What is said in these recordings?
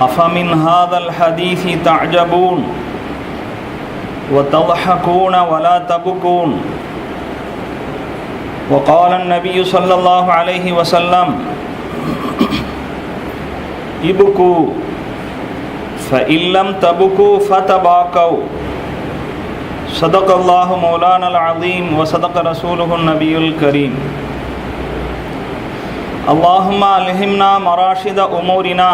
أفمن هذا الحديث تعجبون وتضحكون ولا تبكون؟ وقال النبي صلى الله عليه وسلم ابكوا فإن لم تبكوا فتباكوا. صدق الله مولانا العظيم وصدق رسوله النبي الكريم. اللهم ألهمنا مراشد أمورنا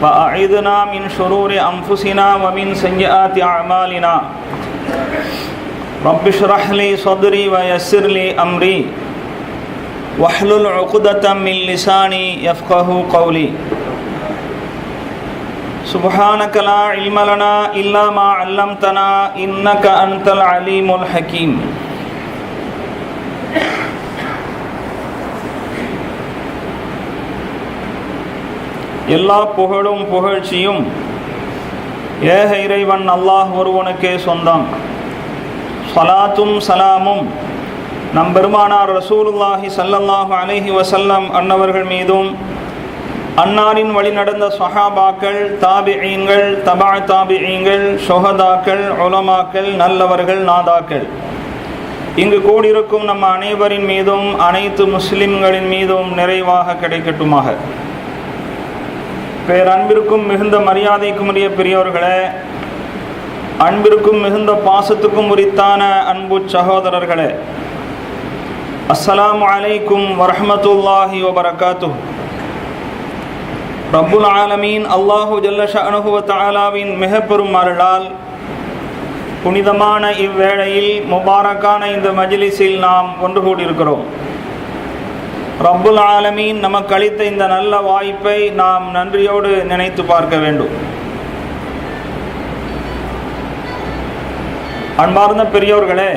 وأعذنا من شرور أنفسنا ومن سيئات أعمالنا. رب اشرح لي صدري ويسر لي أمري. واحلل عقدة من لساني يفقه قولي. سبحانك لا علم لنا إلا ما علمتنا إنك أنت العليم الحكيم. எல்லா புகழும் புகழ்ச்சியும் ஏக இறைவன் அல்லாஹ் ஒருவனுக்கே சொந்தம். சலாத்தும் சலாமும் நம் பெருமானார் ரசூலுல்லாஹி சல்லல்லாஹு அலஹி வசல்லம் அன்னவர்கள் மீதும் அன்னாரின் வழி நடந்த சஹாபாக்கள் தாபியீங்கள் தபா தாபியங்கள் சொஹதாக்கள் உலமாக்கள் நல்லவர்கள் நாதாக்கள். இங்கு கூடியிருக்கும் நம்ம அனைவரின் மீதும் அனைத்து முஸ்லிம்களின் மீதும் நிறைவாக கிடைக்கட்டுமாக. பேரன்பிற்கும் மிகுந்த மரியாதைக்கும் உரிய பெரியவர்களே அன்பிற்கும் மிகுந்த பாசத்துக்கும் உரித்தான அன்பு சகோதரர்களே அஸ்லாம் அலைக்கும் வரமத்துல்லாஹி வபரகாத்து ரப்புல் ஆலமீன் அல்லாஹு ஜல்லஷனுவ தாலாவின் மிக பெரும் அருளால் புனிதமான இவ்வேளையில் முபாரக்கான இந்த மஜிலிஸில் நாம் ஒன்று கூடியிருக்கிறோம். ரப்புல் ஆலமீன் நமக்கு அளித்த இந்த நல்ல வாய்ப்பை நாம் நன்றியோடு நினைத்து பார்க்க வேண்டும். அன்பார்ந்த பெரியோர்களே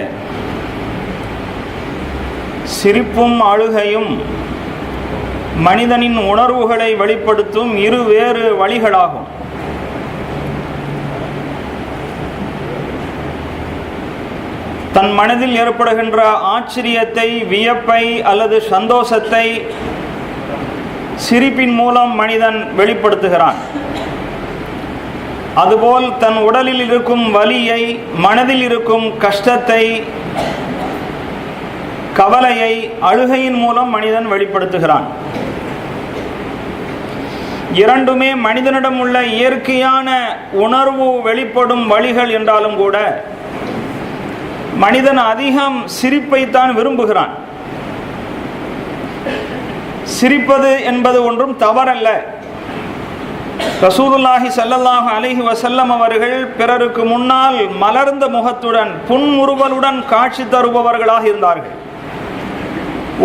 சிரிப்பும் அழுகையும் மனிதனின் உணர்வுகளை வெளிப்படுத்தும் இரு வேறு வழிகளாகும். தன் மனதில் ஏற்படுகின்ற ஆச்சரியத்தை வியப்பை அல்லது சந்தோஷத்தை சிரிப்பின் மூலம் மனிதன் வெளிப்படுத்துகிறான். அதுபோல் தன் உடலில் இருக்கும் வலியை மனதில் இருக்கும் கஷ்டத்தை கவலையை அழுகையின் மூலம் மனிதன் வெளிப்படுத்துகிறான். இரண்டுமே மனிதனிடம் உள்ள இயற்கையான உணர்வு வெளிப்படும் வழிகள் என்றாலும் கூட மனிதன் அதிகம் சிரிப்பைத்தான் விரும்புகிறான். சிரிப்பது என்பது ஒன்றும் தவறல்ல. ரசூதுல்லாஹி சல்லல்லாஹு அலிஹி வசல்லம் அவர்கள் பிறருக்கு முன்னால் மலர்ந்த முகத்துடன் புன்முறுவலுடன் காட்சி தருபவர்களாக இருந்தார்கள்.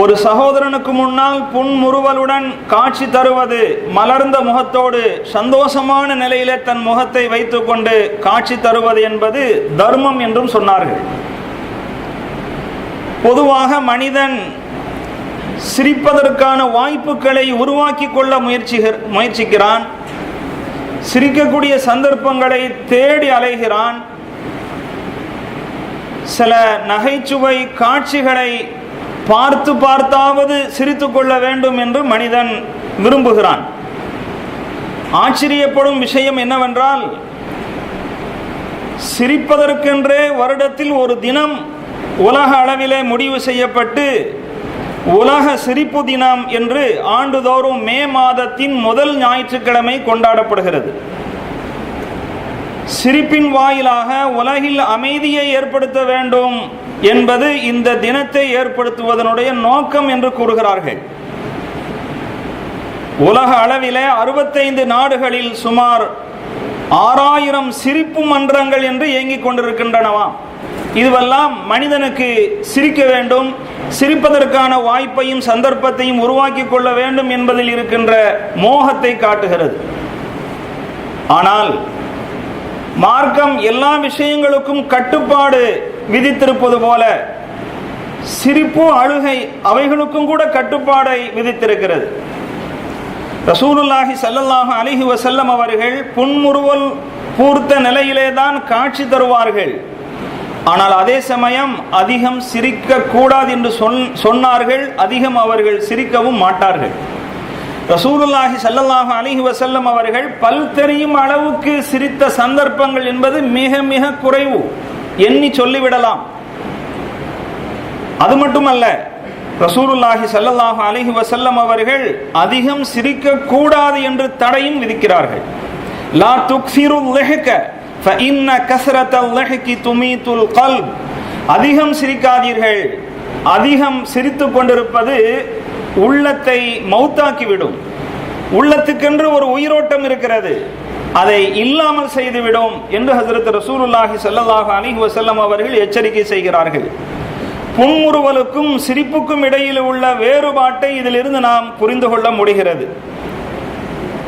ஒரு சகோதரனுக்கு முன்னால் புன்முறுவலுடன் காட்சி தருவது மலர்ந்த முகத்தோடு சந்தோஷமான நிலையிலே தன் முகத்தை வைத்துக்கொண்டு காட்சி தருவது என்பது தர்மம் என்றும் சொன்னார்கள். பொதுவாக மனிதன் சிரிப்பதற்கான வாய்ப்புகளை உருவாக்கி கொள்ள முயற்சிக முயற்சிக்கிறான். சிரிக்கக்கூடிய சந்தர்ப்பங்களை தேடி அலைகிறான். சில நகைச்சுவை காட்சிகளை பார்த்து பார்த்தாவது சிரித்து கொள்ள வேண்டும் என்று மனிதன் விரும்புகிறான். ஆச்சரியப்படும் விஷயம் என்னவென்றால் சிரிப்பதற்கென்றே வருடத்தில் ஒரு தினம் உலக அளவிலே முடிவு செய்யப்பட்டு உலக சிரிப்பு தினம் என்று ஆண்டுதோறும் மே மாதத்தின் முதல் ஞாயிற்றுக்கிழமை கொண்டாடப்படுகிறது. சிரிப்பின் வாயிலாக உலகில் அமைதியை ஏற்படுத்த வேண்டும் என்பது இந்த தினத்தை ஏற்படுத்துவதனுடைய நோக்கம் என்று கூறுகிறார்கள். உலக அளவிலே அறுபத்தைந்து நாடுகளில் சுமார் ஆறாயிரம் சிரிப்பு மன்றங்கள் என்று இயங்கிக் கொண்டிருக்கின்றனவாம். இதுவெல்லாம் மனிதனுக்கு சிரிக்க வேண்டும். சிரிப்பதற்கான வாய்ப்பையும் சந்தர்ப்பத்தையும் உருவாக்கி கொள்ள வேண்டும் என்பதில் இருக்கின்ற மோகத்தை காட்டுகிறது. ஆனால் மார்க்கம் எல்லா விஷயங்களுக்கும் கட்டுப்பாடு விதித்திருப்பது போல சிரிப்பு அழுகை அவைகளுக்கும் கூட கட்டுப்பாடை விதித்திருக்கிறது. ரசூலுல்லாஹி ஸல்லல்லாஹு அலிஹி வசல்லம் அவர்கள் புன்முறுவல் பூர்த்த நிலையிலே தான் காட்சி தருவார்கள். ஆனால் அதே சமயம் அதிகம் சிரிக்க கூடாது என்று சொன் சொன்னார்கள் அதிகம் அவர்கள் சிரிக்கவும் மாட்டார்கள். ரசூலுல்லாஹி ஸல்லல்லாஹு அலிஹி வசல்லம் அவர்கள் பல் தெரியும் அளவுக்கு சிரித்த சந்தர்ப்பங்கள் என்பது மிக மிக குறைவு எண்ணி சொல்லிவிடலாம். அது மட்டுமல்ல ரசூலுல்லாஹி ஸல்லல்லாஹு அலிஹி வசல்லம் அவர்கள் அதிகம் சிரிக்க கூடாது என்று தடையும் விதிக்கிறார்கள். லா துக்ஸிரு துமீத்துல் கல் அதிகம் சிரிக்காதீர்கள். அதிகம் சிரித்துக் கொண்டிருப்பது உள்ளத்தை மௌத்தாக்கிவிடும். உள்ளத்துக்கென்று ஒரு உயிரோட்டம் இருக்கிறது. அதை இல்லாமல் செய்துவிடும் என்று ஹசரத் ரசூலுல்லாஹி சல்லாஹ் அலைஹி வசல்லம் அவர்கள் எச்சரிக்கை செய்கிறார்கள். புன்முறுவலுக்கும் சிரிப்புக்கும் இடையில் உள்ள வேறுபாட்டை இதிலிருந்து நாம் புரிந்து கொள்ள முடிகிறது.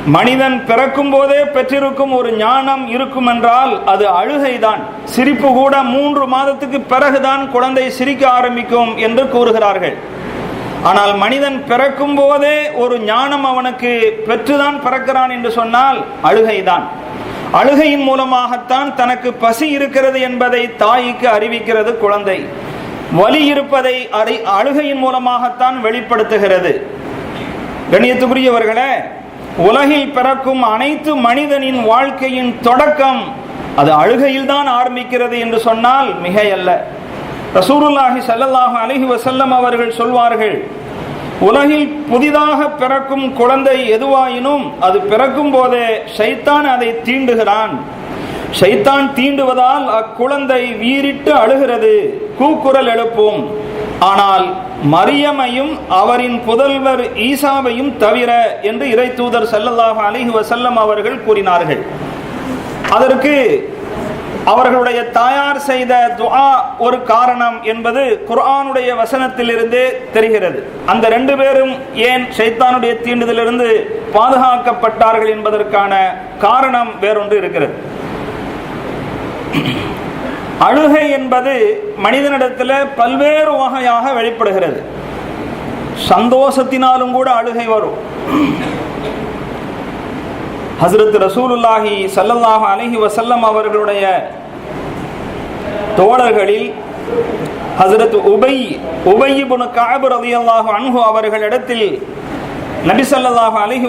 மனிதன் பிறக்கும் போதே பெற்றிருக்கும் ஒரு ஞானம் இருக்கும் என்றால் அது அழுகைதான். சிரிப்பு கூட மூன்று மாதத்துக்கு பிறகுதான் குழந்தை சிரிக்க ஆரம்பிக்கும் என்று கூறுகிறார்கள். ஆனால் மனிதன் பிறக்கும் போதே ஒரு ஞானம் அவனுக்கு பெற்றுதான் பிறக்கிறான் என்று சொன்னால் அழுகைதான். அழுகையின் மூலமாகத்தான் தனக்கு பசி இருக்கிறது என்பதை தாய்க்கு அறிவிக்கிறது குழந்தை. வலி இருப்பதை அறி அழுகையின் மூலமாகத்தான் வெளிப்படுத்துகிறது. கணியத்துக்குரியவர்களே உலகில் பிறக்கும் அனைத்து மனிதனின் வாழ்க்கையின் தொடக்கம் அது அழுகையில் தான் ஆரம்பிக்கிறது என்று சொன்னால் மிகையல்ல. ரசூருல்லாஹி ஸல்லல்லாஹு அலைஹி வசல்லம் அவர்கள் சொல்வார்கள் உலகில் புதிதாக பிறக்கும் குழந்தை எதுவாயினும் அது பிறக்கும் போதே ஷைத்தான் அதை தீண்டுகிறான். ஷைத்தான் தீண்டுவதால் அக்குழந்தை வீறிட்டு அழுகிறது கூக்குரல் எழுப்பும். ஆனால் மரியமையும் அவரின் புதல்வர் ஈசாவையும் தவிர என்று இறை தூதர் ஸல்லல்லாஹு அலைஹி வசல்லம் அவர்கள் கூறினார்கள். அதற்கு அவர்களுடைய தாயார் செய்த துஆ ஒரு காரணம் என்பது குர்ஆனுடைய வசனத்திலிருந்தே தெரிகிறது. அந்த ரெண்டு பேரும் ஏன் ஷைத்தானுடைய தீண்டுதலிருந்து பாதுகாக்கப்பட்டார்கள் என்பதற்கான காரணம் வேறொன்று இருக்கிறது. அழுகை என்பது மனிதனிடத்தில் பல்வேறு வகையாக வெளிப்படுகிறது. சந்தோஷத்தினாலும் கூட அழுகை வரும். ஹசரத் ரசூலுல்லாஹி சல்லல்லாஹ் அலஹி வசல்லம் அவர்களுடைய தோழர்களில் ஹசரத் உபை உபை காபு கஅப் அன்ஹு அவர்களிடத்தில் நபி ஸல்லல்லாஹு அலைஹி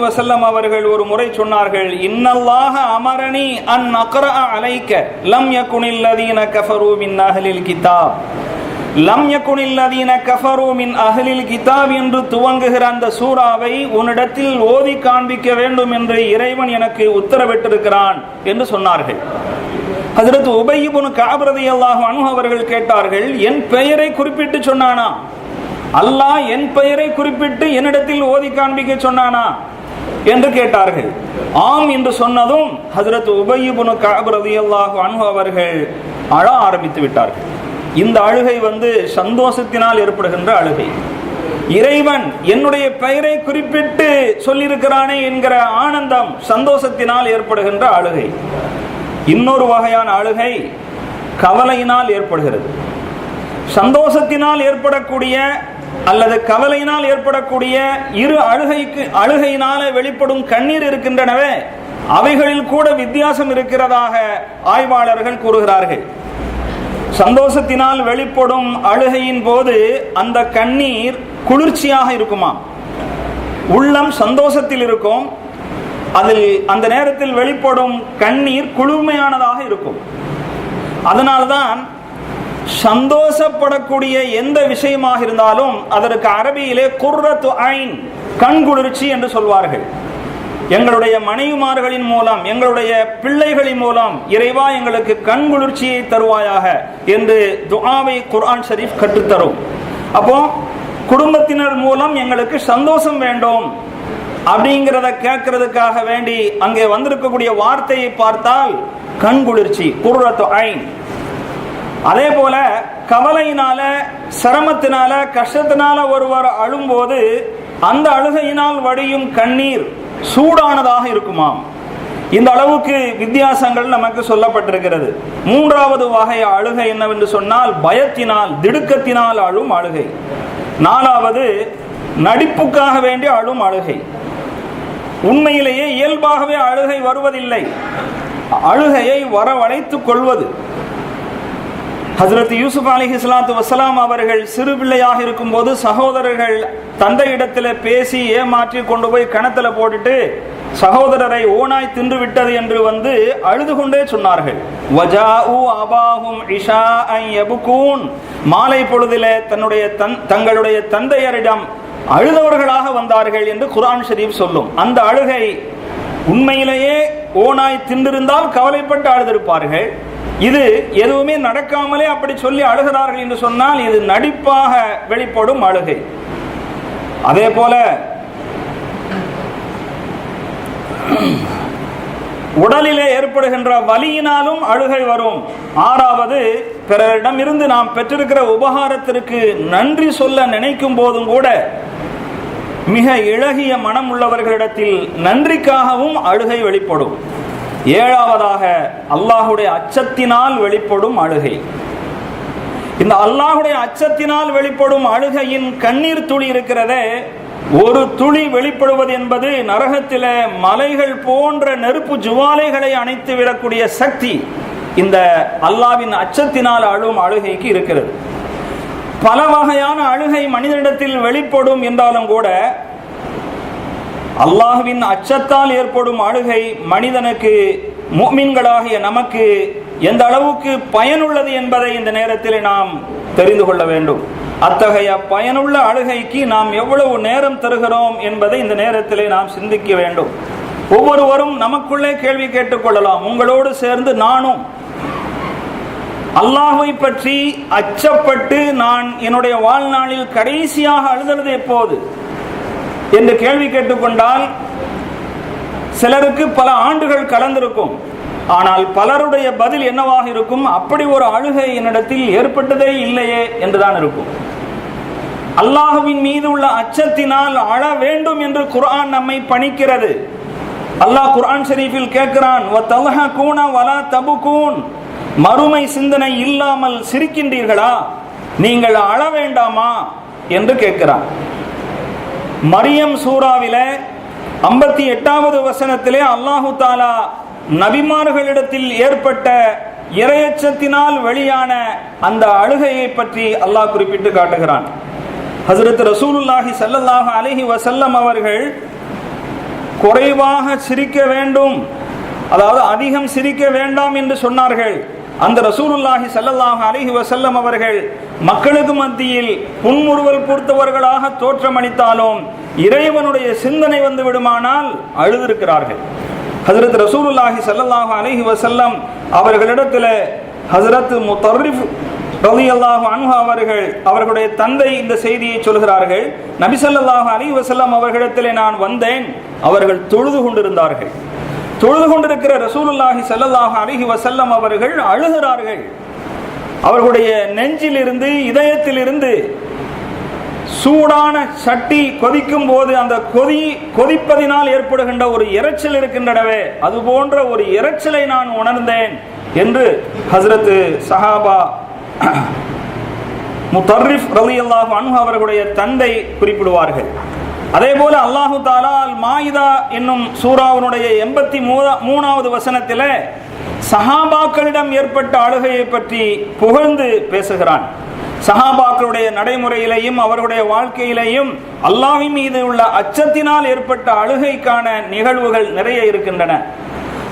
அவர்கள் ஒரு முறை சொன்னார்கள் இன்னல்லாஹ அமரணி அன் அக்ரஅ அலைக்க லம் யகுனில் லதீன கஃபரு மின் அஹ்லில் கிதாப். லம் யகுனில் லதீன கஃபரு மின் அஹ்லில் கிதாப் என்று துவங்குகிற அந்த சூறாவை உன்னிடத்தில் ஓதி காண்பிக்க வேண்டும் என்று இறைவன் எனக்கு உத்தரவிட்டிருக்கிறான் என்று சொன்னார்கள். அதற்கு உபையிபுன் காபிரதி அல்லாஹ் அனு அவர்கள் கேட்டார்கள் என் பெயரை குறிப்பிட்டு சொன்னானா? அல்லாஹ் என் பெயரை குறிப்பிட்டு என்னிடத்தில் ஓதி காண்பிக்க சொன்னானா? என்று கேட்டார்கள். ஆம் என்று சொன்னதும் ஹசரத் உபயுபுனு காபிரதி அல்லாஹு அன்பு அவர்கள் அழ ஆரம்பித்து விட்டார்கள். இந்த அழுகை வந்து சந்தோஷத்தினால் ஏற்படுகின்ற அழுகை. இறைவன் என்னுடைய பெயரை குறிப்பிட்டு சொல்லியிருக்கிறானே என்கிற ஆனந்தம் சந்தோஷத்தினால் ஏற்படுகின்ற அழுகை. இன்னொரு வகையான அழுகை கவலையினால் ஏற்படுகிறது. சந்தோஷத்தினால் ஏற்படக்கூடிய அல்லது கவலையினால் ஏற்படக்கூடிய இரு அழுகைக்கு அழுகையினால வெளிப்படும் கண்ணீர் இருக்கின்றனவே அவைகளில் கூட வித்தியாசம் இருக்கிறதாக ஆய்வாளர்கள் கூறுகிறார்கள். சந்தோஷத்தினால் வெளிப்படும் அழுகையின் போது அந்த கண்ணீர் குளிர்ச்சியாக இருக்குமா உள்ளம் சந்தோஷத்தில் இருக்கும் அதில் அந்த நேரத்தில் வெளிப்படும் கண்ணீர் குளுமையானதாக இருக்கும். அதனால்தான் சந்தோஷப்படக்கூடிய எந்த விஷயமாக இருந்தாலும் அதற்கு அரபியிலே குர்ரத்து ஐன் கண்குளிர்ச்சி என்று சொல்வார்கள். எங்களுடைய மனைவிமார்களின் மூலம் எங்களுடைய பிள்ளைகளின் மூலம் இறைவா எங்களுக்கு கண்குளிர்ச்சியை தருவாயாக என்று துஆவை குர்ஆன் ஷரீஃப் கற்றுத்தரும். அப்போ குடும்பத்தினர் மூலம் எங்களுக்கு சந்தோஷம் வேண்டும் அப்படிங்கிறத கேட்கறதுக்காக வேண்டி அங்கே வந்திருக்கக்கூடிய வார்த்தையை பார்த்தால் கண்குளிர்ச்சி குர்ரத்து ஐன். அதே போல கவலையினால சிரமத்தினால கஷ்டத்தினால ஒருவர் அழும்போது அந்த அழுகையினால் வடியும் கண்ணீர் சூடானதாக இருக்குமாம். இந்த அளவுக்கு வித்தியாசங்கள் நமக்கு சொல்லப்பட்டிருக்கிறது. மூன்றாவது வகை அழுகை என்னவென்று சொன்னால் பயத்தினால் திடுக்கத்தினால் அழும் அழுகை. நாலாவது நடிப்புக்காக வேண்டி அழும் அழுகை. உண்மையிலேயே இயல்பாகவே அழுகை வருவதில்லை. அழுகையை வரவழைத்துக் கொள்வது. ஹசரத் யூசுப் அலி இஸ்லாத்து வசலாம் அவர்கள் சிறு பிள்ளையாக இருக்கும்போது சகோதரர்கள் தந்தையிடத்தில் பேசி ஏமாற்றி கொண்டு போய் கிணத்துல போட்டுட்டு சகோதரரை ஓனாய் தின்று விட்டது என்று வந்து அழுது கொண்டே சொன்னார்கள். அபாஹும் மாலை பொழுதிலே தன்னுடைய தன் தங்களுடைய தந்தையரிடம் அழுதவர்களாக வந்தார்கள் என்று குரான் ஷரீப் சொல்லும். அந்த அழுகை உண்மையிலேயே ஓனாய் தின்றிருந்தால் கவலைப்பட்டு அழுதிருப்பார்கள். இது எதுவுமே நடக்காமலே அப்படி சொல்லி அழுகிறார்கள் என்று சொன்னால் இது நடிப்பாக வெளிப்படும் அழுகை. அதே போல உடலிலே ஏற்படுகின்ற வலியினாலும் அழுகை வரும். ஆறாவது பிறரிடம் இருந்து நாம் பெற்றிருக்கிற உபகாரத்திற்கு நன்றி சொல்ல நினைக்கும் போதும் கூட மிக இழகிய மனம் உள்ளவர்களிடத்தில் நன்றிக்காகவும் அழுகை வெளிப்படும். ஏழாவதாக அல்லாஹுடைய அச்சத்தினால் வெளிப்படும் அழுகை. இந்த அல்லாஹுடைய அச்சத்தினால் வெளிப்படும் அழுகையின் கண்ணீர் துளி இருக்கிறதே ஒரு துளி வெளிப்படுவது என்பது நரகத்தில மலைகள் போன்ற நெருப்பு ஜுவாலைகளை அணைத்து விடக்கூடிய சக்தி இந்த அல்லாவின் அச்சத்தினால் அழும் அழுகைக்கு இருக்கிறது. பல வகையான அழுகை மனிதனிடத்தில் வெளிப்படும் என்றாலும் கூட அல்லாஹுவின் அச்சத்தால் ஏற்படும் அழுகை மனிதனுக்கு மூமின்களாகிய நமக்கு எந்த அளவுக்கு பயனுள்ளது என்பதை இந்த நேரத்தில் நாம் தெரிந்து கொள்ள வேண்டும். அத்தகைய பயனுள்ள அழுகைக்கு நாம் எவ்வளவு நேரம் தருகிறோம் என்பதை இந்த நேரத்திலே நாம் சிந்திக்க வேண்டும். ஒவ்வொருவரும் நமக்குள்ளே கேள்வி கேட்டுக்கொள்ளலாம் உங்களோடு சேர்ந்து நானும் அல்லாஹை பற்றி அச்சப்பட்டு நான் என்னுடைய வாழ்நாளில் கடைசியாக அழுதது எப்போது? என்று கேள்வி கேட்டுக்கொண்டால் சிலருக்கு பல ஆண்டுகள் கலந்திருக்கும். ஆனால் பலருடைய பதில் என்னவாக இருக்கும்? அப்படி ஒரு அழுகை என்னிடத்தில் ஏற்பட்டதே இல்லையே என்றுதான் இருக்கும். அல்லாஹுவின் மீது உள்ள அச்சத்தினால் அழ வேண்டும் என்று குர்ஆன் நம்மை பணிக்கிறது. அல்லாஹ் குர்ஆன் ஷெரீஃபில் கேட்கிறான் வலா தபுகூன். மறுமை சிந்தனை இல்லாமல் சிரிக்கின்றீர்களா? நீங்கள் அழ வேண்டாமா? என்று கேட்கிறான். மரியம் சூறாவில ஐம்பத்தி எட்டாவது வசனத்திலே அல்லாஹு தாலா நபிமார்களிடத்தில் ஏற்பட்ட இரையச்சத்தினால் வெளியான அந்த அழுகையை பற்றி அல்லாஹ் குறிப்பிட்டு காட்டுகிறான். ஹசரத் ரசூலுல்லாஹி சல்லல்லாஹு அலஹி வசல்லம் அவர்கள் குறைவாக சிரிக்க வேண்டும் அதாவது அதிகம் சிரிக்க வேண்டாம் என்று சொன்னார்கள். அந்த ரசூலுல்லாஹி சல்லல்லாஹு அலிஹி வசல்லம் அவர்கள் மக்களுக்கு மத்தியில் புன்முறுவல் பொறுத்தவர்களாக தோற்றமளித்தாலும் இறைவனுடைய சிந்தனை வந்து விடுமானால் அழுதிருக்கிறார்கள். ஹசரத் ரசூலுல்லாஹி சல்லல்லாஹு அலிஹி வசல்லம் அவர்களிடத்தில் ஹசரத் முத்தர்ரிஃப் ரவி அல்லாஹு அன்ஹா அவர்கள் அவர்களுடைய தந்தை இந்த செய்தியை சொல்கிறார்கள் நபிசல்லாஹு அலி வசல்லம் அவர்களிடத்திலே நான் வந்தேன். அவர்கள் தொழுது கொண்டிருந்தார்கள். தொழுது கொண்டிருக்கிற ரசூலுல்லாஹி சல்லல்லாஹு அலிஹி வசல்லம் அவர்கள் அழுகிறார்கள். அவர்களுடைய நெஞ்சிலிருந்து இதயத்திலிருந்து சூடான சட்டி கொதிக்கும் போது அந்த கொதி கொதிப்பதினால் ஏற்படுகின்ற ஒரு இரைச்சல் இருக்கின்றனவே. அது போன்ற ஒரு இரைச்சலை நான் உணர்ந்தேன் என்று ஹசரத்து சஹாபா முத்தர்ரிஃப் ரலி அல்லாஹ் அன்ஹு அவர்களுடைய தந்தை குறிப்பிடுவார்கள். அதே போல அல்லாஹு தாலால் மாயிதா என்னும் சூறாவனுடைய எண்பத்தி மூணாவது வசனத்தில் சஹாபாக்களிடம் ஏற்பட்ட அழுகையை பற்றி புகழ்ந்து பேசுகிறான். சஹாபாக்களுடைய நடைமுறையிலையும் அவருடைய வாழ்க்கையிலையும் அல்லாஹின் மீது உள்ள அச்சத்தினால் ஏற்பட்ட அழுகைக்கான நிகழ்வுகள் நிறைய இருக்கின்றன.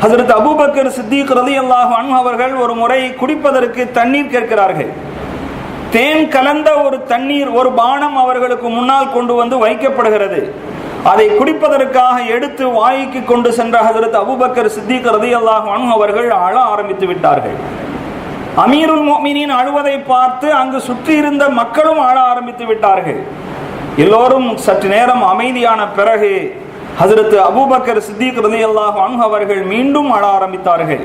ஹசரத் அபூபக்கர் சித்திக் ரதி அல்லாஹு அன் அவர்கள் ஒரு முறை குடிப்பதற்கு தண்ணீர் கேட்கிறார்கள். தேன் கலந்த ஒரு தண்ணீர் ஒரு பானம் அவர்களுக்கு முன்னால் கொண்டு வந்து வைக்கப்படுகிறது. அதை குடிப்பதற்காக எடுத்து வாய்க்கு கொண்டு சென்ற ஹசரத் அபுபக்கர் சித்திக் ரதி அல்லாஹ் அவர்கள் அழ ஆரம்பித்து விட்டார்கள். அமீருல் மோமினின் அழுவதை பார்த்து அங்கு சுற்றி இருந்த மக்களும் ஆள ஆரம்பித்து விட்டார்கள். எல்லோரும் சற்று நேரம் அமைதியான பிறகு ஹசரத் அபூபக்கர் சித்திக் ரதி அல்லாஹ் அவர்கள் மீண்டும் அழ ஆரம்பித்தார்கள்.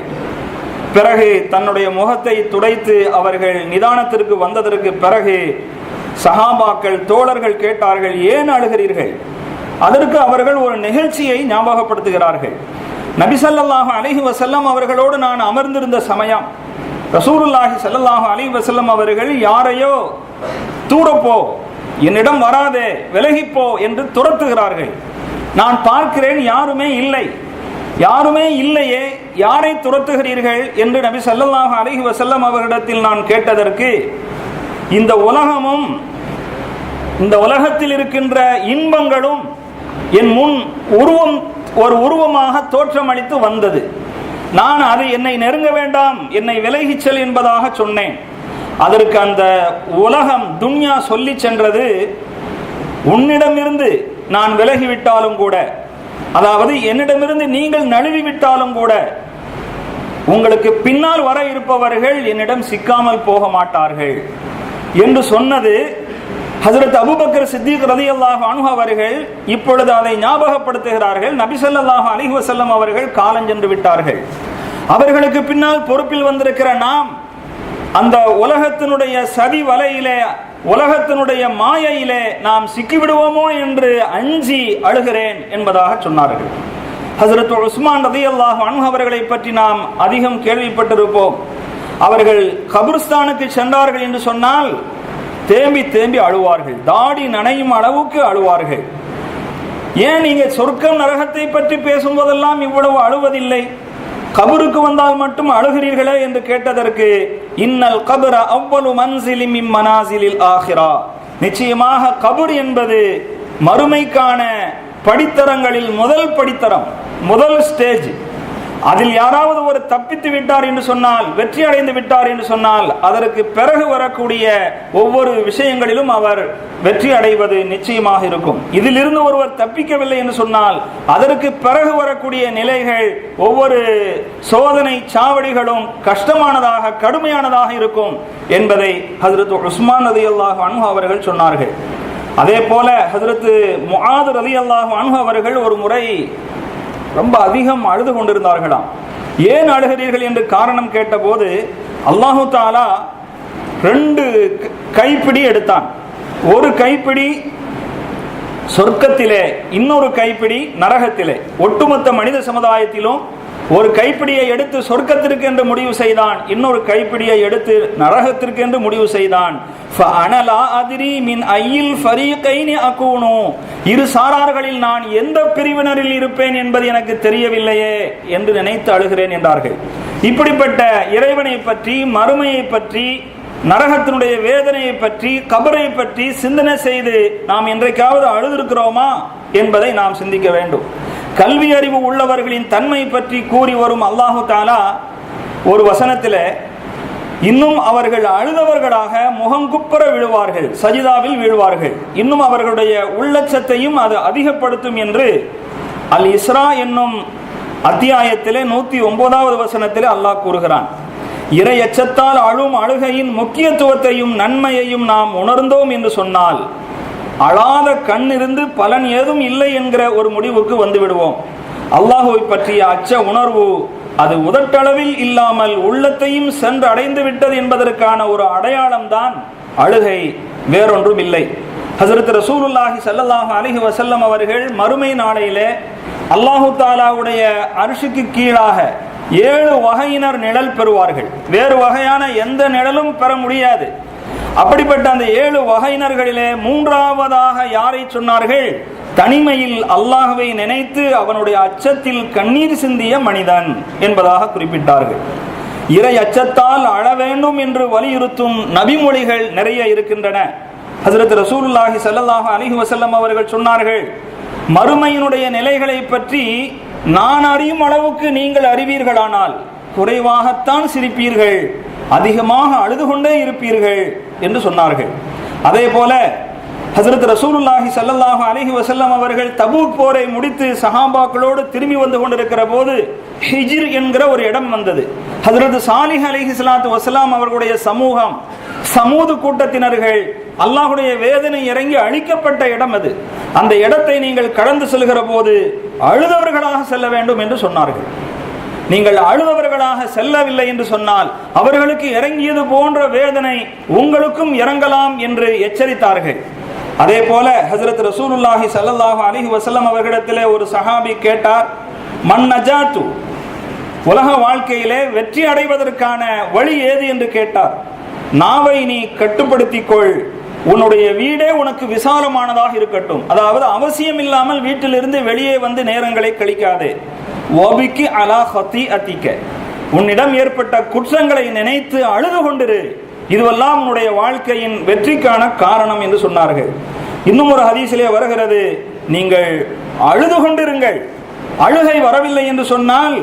பிறகு தன்னுடைய முகத்தை துடைத்து அவர்கள் நிதானத்திற்கு வந்ததற்கு பிறகு சகாபாக்கள் தோழர்கள் கேட்டார்கள் ஏன் அழுகிறீர்கள்? அதற்கு அவர்கள் ஒரு நிகழ்ச்சியை ஞாபகப்படுத்துகிறார்கள். நபிசல்லாஹு அலிஹி வசல்லம் அவர்களோடு நான் அமர்ந்திருந்த சமயம் ரசூருல்லாஹி சல்லாஹு அலி வசல்லம் அவர்கள் யாரையோ தூரப்போ என்னிடம் வராதே விலகிப்போ என்று துரத்துகிறார்கள். நான் பார்க்கிறேன் யாருமே இல்லை. யாருமே இல்லையே யாரை துரத்துகிறீர்கள் என்று நபி சல்லாஹ் அலிஹி வசல்லம் அவர்களிடத்தில் நான் கேட்டதற்கு இந்த உலகமும் இந்த உலகத்தில் இருக்கின்ற இன்பங்களும் என் முன் உருவம் ஒரு உருவமாக தோற்றமளித்து வந்தது. நான் அது என்னை நெருங்க வேண்டாம் என்னை விலகிச் செல் என்பதாக சொன்னேன். அதற்கு அந்த உலகம் துன்யா சொல்லி சென்றது உன்னிடமிருந்து நான் விலகிவிட்டாலும் கூட அதாவது என்னிடமிருந்து நீங்கள் நழுவி விட்டாலும் கூட உங்களுக்கு பின்னால் வர இருப்பவர்கள் என்னிடம் சிக்காமல் போக மாட்டார்கள். என்று சொன்னது ஹசரத் அபுபக்கர் சித்திக் ரதி அல்லாஹ் அனுஹ அவர்கள் இப்பொழுது அதை ஞாபகப்படுத்துகிறார்கள். நபிசல்லாஹ் அலிஹ் வசல்லம் அவர்கள் காலஞ்சென்று விட்டார்கள். அவர்களுக்கு பின்னால் பொறுப்பில் வந்திருக்கிற நாம் அந்த உலகத்தினுடைய சதி வலையிலே உலகத்தினுடைய மாயையிலே நாம் சிக்கிவிடுவோமோ என்று அஞ்சி அழுகிறேன் என்பதாக சொன்னார்கள். ஹசரத் உஸ்மான் ரதி அல்லாஹ் அவர்களை பற்றி நாம் அதிகம் கேள்விப்பட்டிருப்போம். அவர்கள் கபிர்ஸ்தானுக்கு சென்றார்கள் என்று சொன்னால் தேம்பி தேம்பி அழுவார்கள். தாடி நனையும் அளவுக்கு அழுவார்கள். ஏன் நீங்க சொர்க்கம் நரகத்தை பற்றி பேசும்போதெல்லாம் இவ்வளவு அழுவதில்லை? கபருக்கு வந்தால் மட்டும் அழுகிறீர்களே என்று கேட்டதற்கு இன்னல் கபர அவ்வளவு மன்சிலிம் இம்மனாசிலில் ஆகிறா நிச்சயமாக கபர் என்பது மறுமைக்கான படித்தரங்களில் முதல் படித்தரம் முதல் ஸ்டேஜ். அதில் யாராவது ஒரு தப்பித்து விட்டார் என்று சொன்னால் வெற்றி அடைந்து விட்டார் என்று சொன்னால் அதற்கு பிறகு வரக்கூடிய ஒவ்வொரு விஷயங்களிலும் அவர் வெற்றி அடைவது நிச்சயமாக இருக்கும். இதிலிருந்து ஒருவர் தப்பிக்கவில்லை என்று சொன்னால் அதற்கு பிறகு வரக்கூடிய நிலைகள் ஒவ்வொரு சோதனை சாவடிகளும் கஷ்டமானதாக கடுமையானதாக இருக்கும் என்பதை ஹசரத் உஸ்மான் ரதி அல்லாஹ் அன்ஹு அவர்கள் சொன்னார்கள். அதே போல ஹசரத்து முஆது ரதி அல்லாஹ் அன்ஹு அவர்கள் ஒரு முறை ரொம்ப அதிகம் அழுது கொண்டிருந்தார்களாம். ஏன் அழுகிறீர்கள் என்று காரணம் கேட்டபோது அல்லாஹு தாலா ரெண்டு கைப்பிடி எடுத்தான். ஒரு கைப்பிடி சொர்க்கத்திலே இன்னொரு கைப்பிடி நரகத்திலே. ஒட்டுமொத்த மனித சமுதாயத்திலும் ஒரு கைப்பிடியை எடுத்து சொர்க்கத்திற்கு என்று முடிவு செய்தான். இன்னொரு கைப்பிடியை எடுத்து நரகத்திற்கு என்று முடிவு செய்தான். இரு சாரார்களில் நான் எந்த பிரிவினரில் இருப்பேன் என்பது எனக்கு தெரியவில்லையே என்று நினைத்து அழுகிறேன் என்றார்கள். இப்படிப்பட்ட இறைவனை பற்றி மறுமையை பற்றி நரகத்தினுடைய வேதனையை பற்றி கபரை பற்றி சிந்தனை செய்து நாம் என்றைக்காவது அழுதிருக்கிறோமா என்பதை நாம் சிந்திக்க வேண்டும். கல்வி அறிவு உள்ளவர்களின் தன்மை பற்றி கூறி வரும் அல்லாஹு தாலா ஒரு வசனத்தில் இன்னும் அவர்கள் அழுதவர்களாக முகங்குப்புற விழுவார்கள் சஜிதாவில் விழுவார்கள். இன்னும் அவர்களுடைய உள்ளச்சத்தையும் அது அதிகப்படுத்தும் என்று அல் இஸ்ரா என்னும் அத்தியாயத்திலே நூத்தி ஒன்பதாவது வசனத்திலே அல்லாஹ் கூறுகிறான். இறை அச்சத்தால் அழும் அழுகையின் முக்கியத்துவத்தையும் நன்மையையும் நாம் உணர்ந்தோம் என்று சொன்னால் அழாத கண் இருந்து பலன் ஏதும் இல்லை என்கிற ஒரு முடிவுக்கு வந்து விடுவோம். அல்லாஹுவை பற்றிய அச்ச உணர்வு அது உதட்டளவில் இல்லாமல் உள்ளத்தையும் சென்று அடைந்து விட்டது என்பதற்கான ஒரு அடையாளம் தான் அழுகை. வேறொன்றும் இல்லை. ஹசரத் ரசூலுல்லாஹி சல்லல்லாஹு அலிஹி வசல்லம் அவர்கள் மறுமை நாளையிலே அல்லாஹு தாலாவுடைய அரிசிக்கு கீழாக ஏழு வகையினர் நிழல் பெறுவார்கள். வேறு வகையான எந்த நிழலும் பெற முடியாது. அப்படிப்பட்ட அந்த ஏழு வகையினர்களிலே மூன்றாவதாக யாரை சொன்னார்கள்? தனிமையில் அல்லாஹுவை நினைத்து அவனுடைய அச்சத்தில் கண்ணீர் சிந்திய மனிதன் என்பதாக குறிப்பிட்டார்கள். இறை அச்சத்தால் அழ வேண்டும் என்று வலியுறுத்தும் நபிமொழிகள் நிறைய இருக்கின்றன. ஹசரத் ரசூல்லாஹி சல்லாஹ் அலிஹி வசல்லம் அவர்கள் சொன்னார்கள் மறுமையினுடைய நிலைகளை பற்றி நான் அறியும் அளவுக்கு நீங்கள் அறிவீர்களானால் குறைவாகத்தான் சிரிப்பீர்கள். அதிகமாக அழுது கொண்டே இருப்பீர்கள் என்று சொன்னார்கள். அதே போல ஹசரத் ரசூலுல்லாஹி சல்லாஹு அலஹி வசல்லம் அவர்கள் தபூக் போரை முடித்து சஹாபாக்களோடு திரும்பி வந்து கொண்டிருக்கிற போது ஹிஜிர் என்கிற ஒரு இடம் வந்தது. ஹசரத் சாலிஹ் அலிஹி சலாத்து வசலாம் அவர்களுடைய சமூகம் சமூது கூட்டத்தினர்கள் அல்லாஹுடைய வேதனை இறங்கி அழிக்கப்பட்ட இடம் அது. அந்த இடத்தை நீங்கள் கடந்து செல்கிற போது அழுதவர்களாக செல்ல வேண்டும் என்று சொன்னார்கள். நீங்கள் அழுதவர்களாக செல்லவில்லை என்று சொன்னால் அவர்களுக்கு இறங்கியது போன்ற வேதனை உங்களுக்கும் இறங்கலாம் என்று எச்சரித்தார்கள். அதே போல ஹசரத் ரசூலுல்லாஹி சல்லாஹு அலிஹி வசல்லம் அவர்களிடத்திலே ஒரு சஹாபி கேட்டார் மன் நஜாத்து? உலக வாழ்க்கையிலே வெற்றி அடைவதற்கான வழி ஏது என்று கேட்டார். நாவை நீ கட்டுப்படுத்திக் கொள். உன்னுடைய வீடே உனக்கு விசாலமானதாக இருக்கட்டும். அதாவது அவசியம் இல்லாமல் வீட்டிலிருந்து வெளியே வந்து நேரங்களை கழிக்காதே. ஓபிக்கு அலா ஹத்தி அத்திக்க உன்னிடம் ஏற்பட்ட குற்றங்களை நினைத்து அழுது கொண்டிரு. இதுவெல்லாம் உன்னுடைய வாழ்க்கையின் வெற்றிக்கான காரணம் என்று சொன்னார்கள். இன்னும் ஒரு ஹதீசிலே வருகிறது. நீங்கள் அழுது கொண்டிருங்கள். அழுகை வரவில்லை என்று சொன்னால்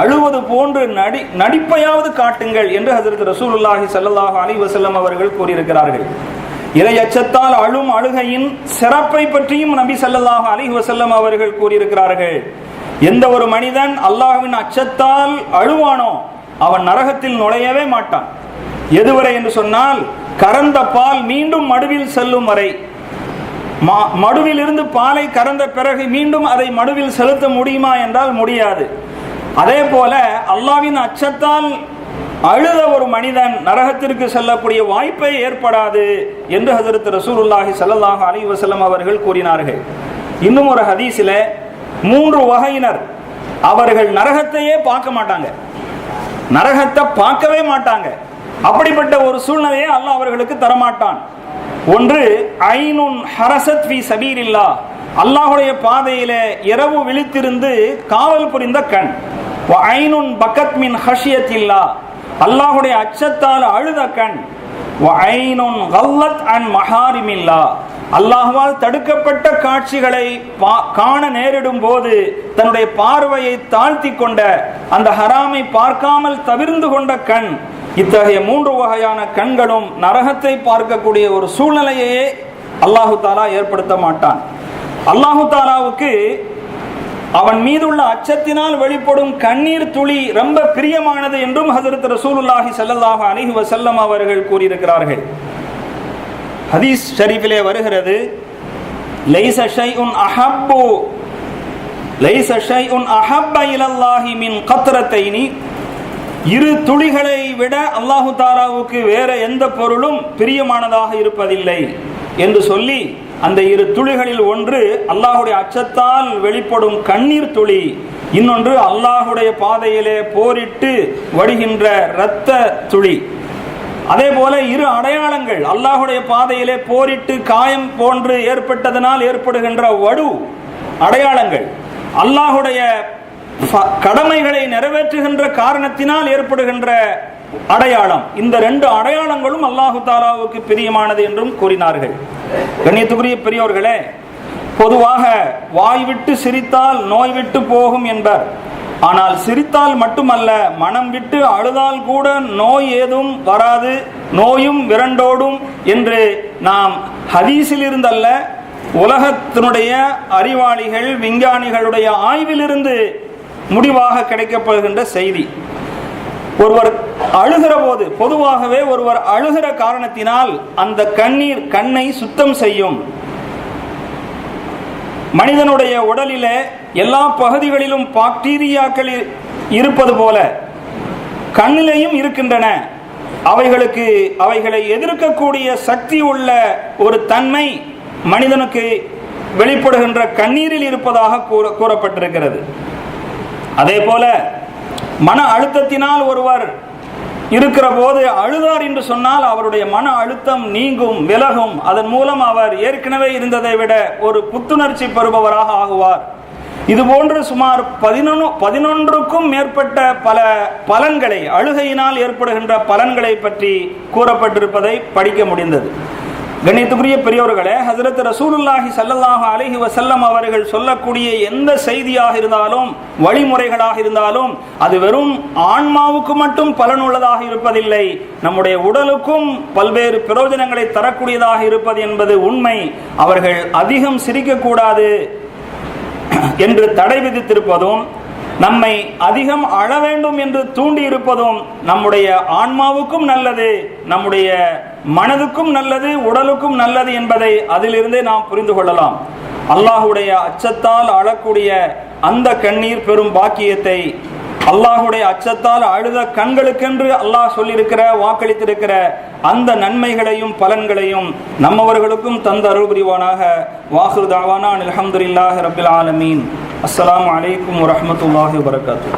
அழுவது போன்று நடி நடிப்பையாவது காட்டுங்கள் என்று ஹசரத் ரசூலுல்லாஹி சல்லாஹ் அலி வசல்லம் அவர்கள் கூறியிருக்கிறார்கள். இறை அச்சத்தால் அழும் அழுகையின் சிறப்பை பற்றியும் நபி சல்லாஹ் அலைஹி வசல்லம் அவர்கள் கூறியிருக்கிறார்கள். எந்த ஒரு மனிதன் அல்லாஹ்வின் அச்சத்தால் அழுவானோ அவன் நரகத்தில் நுழையவே மாட்டான். எதுவரை என்று சொன்னால் கறந்த பால் மீண்டும் மடுவில் செல்லும் வரை. மடுவில் இருந்து பாலை கறந்த பிறகு மீண்டும் அதை மடுவில் செலுத்த முடியுமா என்றால் முடியாது. அதே போல அல்லாவின் அச்சத்தால் அழுத ஒரு மனிதன் நரகத்திற்கு செல்லக்கூடிய வாய்ப்பே ஏற்படாது என்று ஹசரத் ரசூலுல்லாஹி சல்லாஹ் அலி வசலம் அவர்கள் கூறினார்கள். இன்னும் ஒரு ஹதீஸில் மூன்று வகையினர் அவர்கள் நரகத்தையே பார்க்க மாட்டாங்க. நரகத்தை பார்க்கவே மாட்டாங்க. அப்படிப்பட்ட ஒரு சூழ்நிலையை அல்லாஹ் அவர்களுக்கு தரமாட்டான். ஒன்று ஐனுன் ஹரசத் ஃபி சபீரில்லா அல்லாஹுடைய பாதையில இரவு விழித்திருந்து காவல் புரிந்த கண். ஐனுன் பக்கத் மின் ஹஷியத்தில்லா அல்லாஹுடைய அச்சத்தால் அழுத கண். வ ஐனுன் மஹாரிமில்லா. அல்லாஹ்வால் தடுக்கப்பட்ட காட்சிகளை பா- காண நேரிடும் போது தன்னுடைய பார்வையை தாழ்த்தி கொண்ட அந்த ஹராமை பார்க்காமல் தவிர்ந்து கொண்ட கண். இத்தகைய மூன்று வகையான கண்களும் நரகத்தை பார்க்கக்கூடிய ஒரு சூழ்நிலையையே அல்லாஹு தாலா ஏற்படுத்த மாட்டான். அல்லாஹு தாலாவுக்கு அவன் மீது உள்ள அச்சத்தினால் வெளிப்படும் கண்ணீர் துளி ரொம்ப பிரியமானது என்றும் ஹசரத் ரசூலுல்லாஹி சல்லாஹ் அலிஹி வசல்லம் அவர்கள் கூறியிருக்கிறார்கள். ஹதீஸ் ஷரீஃபிலே வருகிறது லைஸ ஷைஉன் அஹப்பு லைஸ ஷைஉன் அஹப்ப இலல்லாஹி மின் கத்ரத்தைனி. இரு துளிகளை விட அல்லாஹு தாராவுக்கு வேற எந்த பொருளும் பிரியமானதாக இருப்பதில்லை என்று சொல்லி அந்த இரு துளிகளில் ஒன்று அல்லாஹுடைய அச்சத்தால் வெளிப்படும் கண்ணீர் துளி இன்னொன்று அல்லாஹுடைய பாதையிலே போரிட்டு வடிகின்ற இரத்த துளி. அதே போல இரு அடையாளங்கள் அல்லாஹுடைய பாதையிலே போரிட்டு காயம் போன்று ஏற்பட்டதனால் ஏற்படுகின்ற வடு அடையாளங்கள். அல்லாஹுடைய கடமைகளை நிறைவேற்றுகின்ற காரணத்தினால் ஏற்படுகின்ற அடையாளம். இந்த ரெண்டு அடையாளங்களும் அல்லாஹு தாலாவுக்கு பிரியமானது என்றும் கூறினார்கள். கண்ணியத்துக்குரிய பெரியவர்களே பொதுவாக வாய் விட்டு சிரித்தால் நோய் விட்டு போகும் என்பர். ஆனால் சிரித்தால் மட்டுமல்ல மனம் விட்டு அழுதால் கூட நோய் ஏதும் வராது நோயும் விரண்டோடும் என்று நாம் ஹதீஸில் இருந்தல்ல உலகத்தினுடைய அறிவாளிகள் விஞ்ஞானிகளுடைய ஆய்விலிருந்து முடிவாக கிடைக்கப்படுகின்ற செய்தி. ஒருவர் அழுகிற போது பொதுவாகவே ஒருவர் அழுகிற காரணத்தினால் அந்த கண்ணீர் கண்ணை சுத்தம் செய்யும். மனிதனுடைய உடலிலே எல்லா பகுதிகளிலும் பாக்டீரியாக்கள் இருப்பது போல கண்ணிலேயும் இருக்கின்றன. அவைகளுக்கு அவைகளை எதிர்க்கக்கூடிய சக்தி உள்ள ஒரு தன்மை மனிதனுக்கு வெளிப்படுகின்ற கண்ணீரில் இருப்பதாக கூற கூறப்பட்டிருக்கிறது. அதே போல மன அழுத்தத்தினால் ஒருவர் இருக்கிற போது அழுதார் என்று சொன்னால் அவருடைய மன அழுத்தம் நீங்கும் விலகும். அதன் மூலம் அவர் ஏற்கனவே இருந்ததை விட ஒரு புத்துணர்ச்சி பெறுபவராக ஆகுவார். இது போன்று சுமார் பதினொன்று பதினொன்றுக்கும் மேற்பட்ட பல பலன்களை அழுகையினால் ஏற்படுகின்ற பலன்களை பற்றி கூறப்பட்டிருப்பதை படிக்க முடிந்தது. கண்ணியத்துக்குரிய பெரியோர்களே ஹசரத் ரசூலுல்லாஹி சல்லல்லாஹு அலஹி வசல்லம் அவர்கள் சொல்லக்கூடிய எந்த செய்தியாக இருந்தாலும் வழிமுறைகளாக இருந்தாலும் அது வெறும் ஆன்மாவுக்கு மட்டும் பலனுள்ளதாக இருப்பதில்லை. நம்முடைய உடலுக்கும் பல்வேறு பிரயோஜனங்களை தரக்கூடியதாக இருப்பது என்பது உண்மை. அவர்கள் அதிகம் சிரிக்கக்கூடாது என்று தடை விதித்திருப்பதும் நம்மை அதிகம் அழ வேண்டும் என்று தூண்டி இருப்பதும் நம்முடைய ஆன்மாவுக்கும் நல்லது நம்முடைய மனதுக்கும் நல்லது உடலுக்கும் நல்லது என்பதை அதிலிருந்தே நாம் புரிந்து கொள்ளலாம். அல்லாஹுடைய அச்சத்தால் அழக்கூடிய அந்த கண்ணீர் பெரும் பாக்கியத்தை அல்லாஹுடைய அச்சத்தால் அழுத கண்களுக்கென்று அல்லாஹ் சொல்லியிருக்கிற வாக்களித்திருக்கிற அந்த நன்மைகளையும் பலன்களையும் நம்மவர்களுக்கும் தந்த அருள் புரிவானாக. வாஹுர் தாவானா அலமதுல்லாஹ் ரபில் ஆலமீன். அஸ்லாம் அலைக்கும் வரமத்துல்லாஹி வரகாத்து